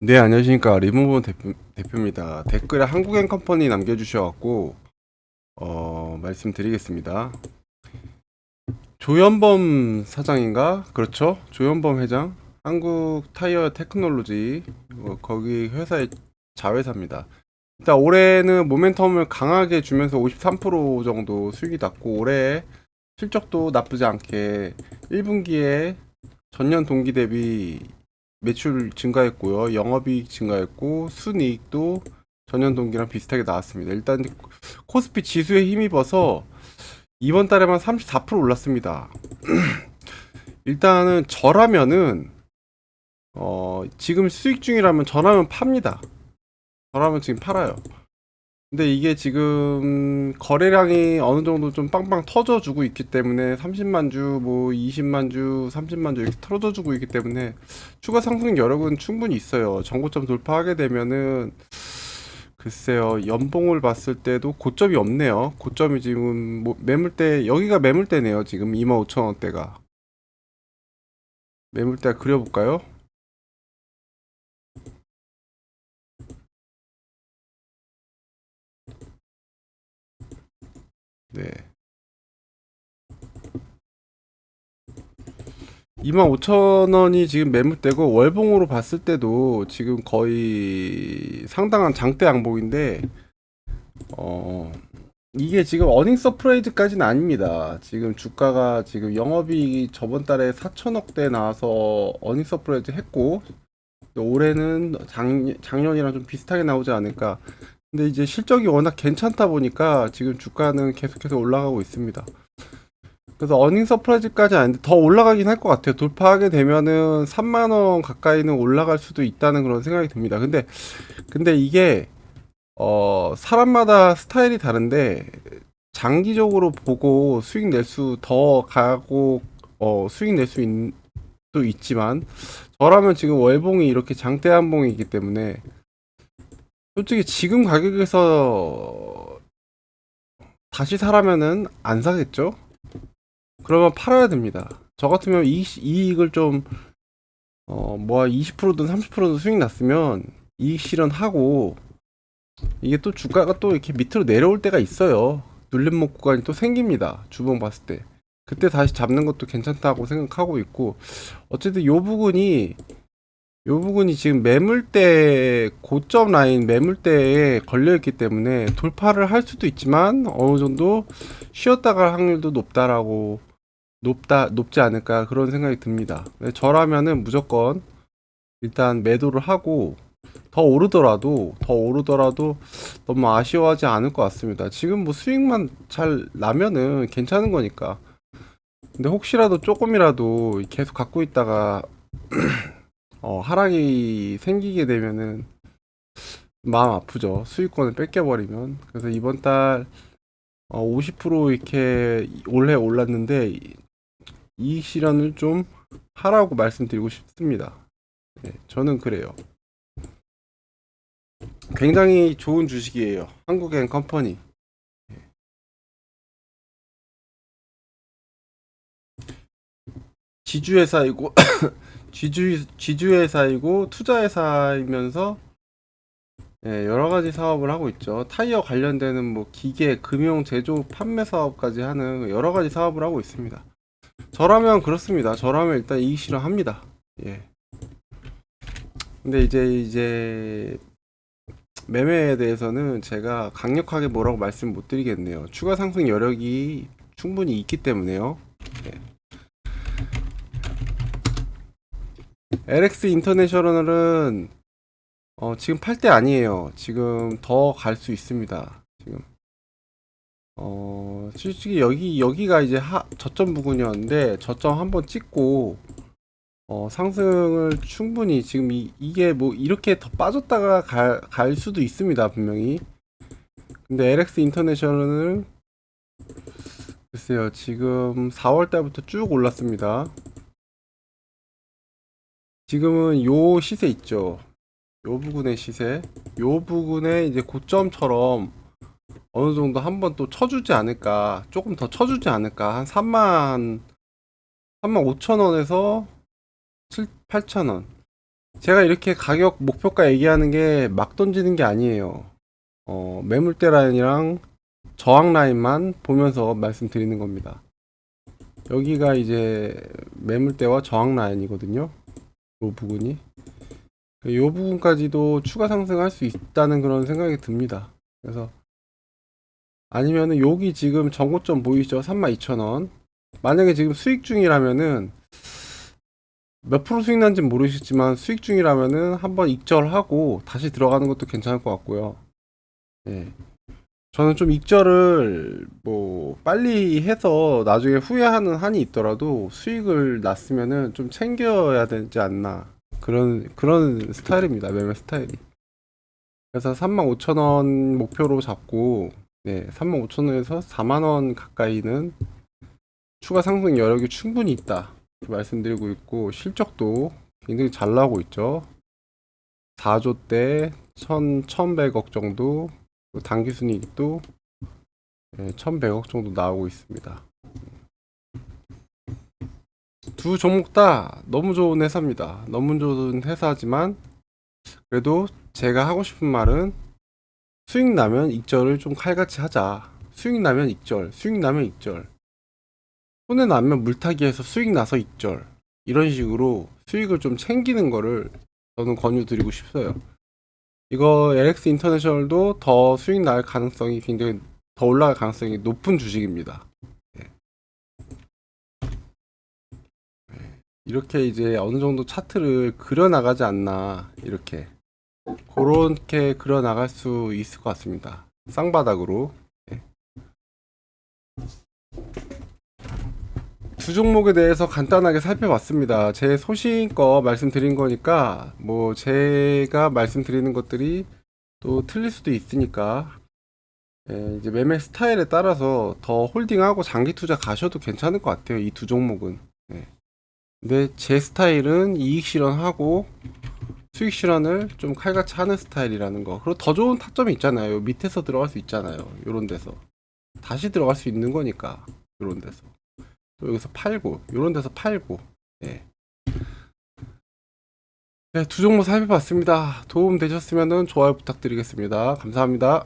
네, 안녕하십니까. 리모버 대표, 대표입니다. 댓글에 한국엔 컴퍼니 남겨주셔갖고, 어, 말씀드리겠습니다. 조현범 사장인가? 그렇죠? 조현범 회장. 한국 타이어 테크놀로지, 어, 거기 회사의 자회사입니다. 일단 올해는 모멘텀을 강하게 주면서 53% 정도 수익이 났고, 올해 실적도 나쁘지 않게 1분기에 전년 동기 대비 매출 증가했고요. 영업이익 증가했고 순이익도 전년 동기랑 비슷하게 나왔습니다. 일단 코스피 지수에 힘입어서 이번 달에만 34% 올랐습니다. 일단은 저라면은 어 지금 수익 중이라면 저라면 팝니다. 저라면 지금 팔아요. 근데 이게 지금 거래량이 어느 정도 좀 빵빵 터져주고 있기 때문에 30만 주, 뭐 20만 주, 30만 주 이렇게 터져주고 있기 때문에 추가 상승 여력은 충분히 있어요. 정고점 돌파하게 되면은 글쎄요 연봉을 봤을 때도 고점이 없네요. 고점이 지금 뭐 매물대 여기가 매물대네요. 지금 25,000원대가 매물대 그려볼까요? 네. 25,000원이 지금 매물대고 월봉으로 봤을 때도 지금 거의 상당한 장대 양봉인데 어 이게 지금 어닝 서프라이즈까지는 아닙니다. 지금 주가가 지금 영업이익이 저번 달에 4천억대 나와서 어닝 서프라이즈 했고 올해는 작, 작년이랑 좀 비슷하게 나오지 않을까. 근데 이제 실적이 워낙 괜찮다 보니까 지금 주가는 계속해서 올라가고 있습니다. 그래서 어닝 서프라이즈까지 아닌데 더 올라가긴 할 것 같아요. 돌파하게 되면은 3만 원 가까이는 올라갈 수도 있다는 그런 생각이 듭니다. 근데 근데 이게 어 사람마다 스타일이 다른데 장기적으로 보고 수익 낼 수 더 가고 어 수익 낼 수도 있지만 저라면 지금 월봉이 이렇게 장대 한봉이기 때문에 솔직히 지금 가격에서 다시 사라면은 안 사겠죠? 그러면 팔아야 됩니다. 저 같으면 이익, 이익을 좀, 어, 뭐, 20%든 30%든 수익 났으면 이익 실현하고, 이게 또 주가가 또 이렇게 밑으로 내려올 때가 있어요. 눌림목 구간이 또 생깁니다. 주봉 봤을 때. 그때 다시 잡는 것도 괜찮다고 생각하고 있고, 어쨌든 요 부분이, 요 부분이 지금 매물대, 고점 라인 매물대에 걸려있기 때문에 돌파를 할 수도 있지만, 어느 정도 쉬었다가 할 확률도 높다라고 높다 높지 않을까 그런 생각이 듭니다. 근데 저라면은 무조건 일단 매도를 하고 더 오르더라도 더 오르더라도 너무 아쉬워하지 않을 것 같습니다. 지금 뭐 수익만 잘 나면은 괜찮은 거니까. 근데 혹시라도 조금이라도 계속 갖고 있다가 어, 하락이 생기게 되면은 마음 아프죠. 수익권을 뺏겨버리면. 그래서 이번 달 어, 50% 이렇게 올해 올랐는데 이익 실현을 좀 하라고 말씀드리고 싶습니다. 네, 저는 그래요. 굉장히 좋은 주식이에요. 한국엔 컴퍼니. 네. 지주회사이고 지주 지주회사이고 투자회사이면서 예, 여러 가지 사업을 하고 있죠. 타이어 관련되는 뭐 기계, 금융, 제조, 판매 사업까지 하는 여러 가지 사업을 하고 있습니다. 저라면 그렇습니다. 저라면 일단 이익 실현합니다. 예. 근데 이제 이제 매매에 대해서는 제가 강력하게 뭐라고 말씀 못 드리겠네요. 추가 상승 여력이 충분히 있기 때문에요. 예. LX 인터내셔널은 어, 지금 팔 때 아니에요. 지금 더 갈 수 있습니다. 지금. 어, 솔직히 여기, 여기가 이제 하, 저점 부근이었는데, 저점 한번 찍고, 어, 상승을 충분히 지금 이, 이게 뭐 이렇게 더 빠졌다가 갈, 갈 수도 있습니다. 분명히. 근데 LX 인터내셔널은, 글쎄요, 지금 4월 달부터 쭉 올랐습니다. 지금은 요 시세 있죠. 요 부분의 시세, 요 부분의 이제 고점처럼 어느 정도 한번 또 쳐주지 않을까, 조금 더 쳐주지 않을까, 한 3만, 3만 5천 원에서 7, 8천 원. 제가 이렇게 가격 목표가 얘기하는 게 막 던지는 게 아니에요. 어, 매물대 라인이랑 저항 라인만 보면서 말씀드리는 겁니다. 여기가 이제 매물대와 저항 라인이거든요. 이 부분이. 이 부분까지도 추가 상승할 수 있다는 그런 생각이 듭니다. 그래서 아니면은 여기 지금 전고점 보이시죠? 32,000원. 만약에 지금 수익 중이라면은 몇 프로 수익 난지 모르시지만 수익 중이라면은 한번 익절하고 다시 들어가는 것도 괜찮을 것 같고요. 예. 저는 좀 익절을 뭐 빨리 해서 나중에 후회하는 한이 있더라도 수익을 났으면은 좀 챙겨야 되지 않나. 그런 그런 스타일입니다. 매매 스타일이. 그래서 35,000원 목표로 잡고 네 35,000원에서 4만원 가까이는 추가 상승 여력이 충분히 있다. 말씀드리고 있고 실적도 굉장히 잘 나오고 있죠. 4조 대 1,100억 정도 그 당기 순이익도 1,100억 정도 나오고 있습니다. 두 종목 다 너무 좋은 회사입니다. 너무 좋은 회사지만 그래도 제가 하고 싶은 말은 수익 나면 익절을 좀 칼같이 하자. 수익 나면 익절, 수익 나면 익절. 손해 나면 물타기해서 수익 나서 익절. 이런 식으로 수익을 좀 챙기는 거를 저는 권유드리고 싶어요. 이거 LX 인터내셔널도 더 수익 날 가능성이 굉장히 더 올라갈 가능성이 높은 주식입니다. 예. 예. 이렇게 이제 어느 정도 차트를 그려 나가지 않나 이렇게 그렇게 그려 나갈 수 있을 것 같습니다. 쌍바닥으로 예. 두 종목에 대해서 간단하게 살펴봤습니다. 제 소신껏 말씀드린 거니까 뭐 제가 말씀드리는 것들이 또 틀릴 수도 있으니까 예, 이제 매매 스타일에 따라서 더 홀딩하고 장기 투자 가셔도 괜찮을 것 같아요. 이 두 종목은. 예. 근데 제 스타일은 이익 실현하고 수익 실현을 좀 칼같이 하는 스타일이라는 거. 그리고 더 좋은 타점이 있잖아요. 밑에서 들어갈 수 있잖아요. 요런 데서. 다시 들어갈 수 있는 거니까. 요런 데서. 또 여기서 팔고 이런 데서 팔고 예. 네, 두 종목 살펴봤습니다. 도움 되셨으면 좋아요 부탁드리겠습니다. 감사합니다.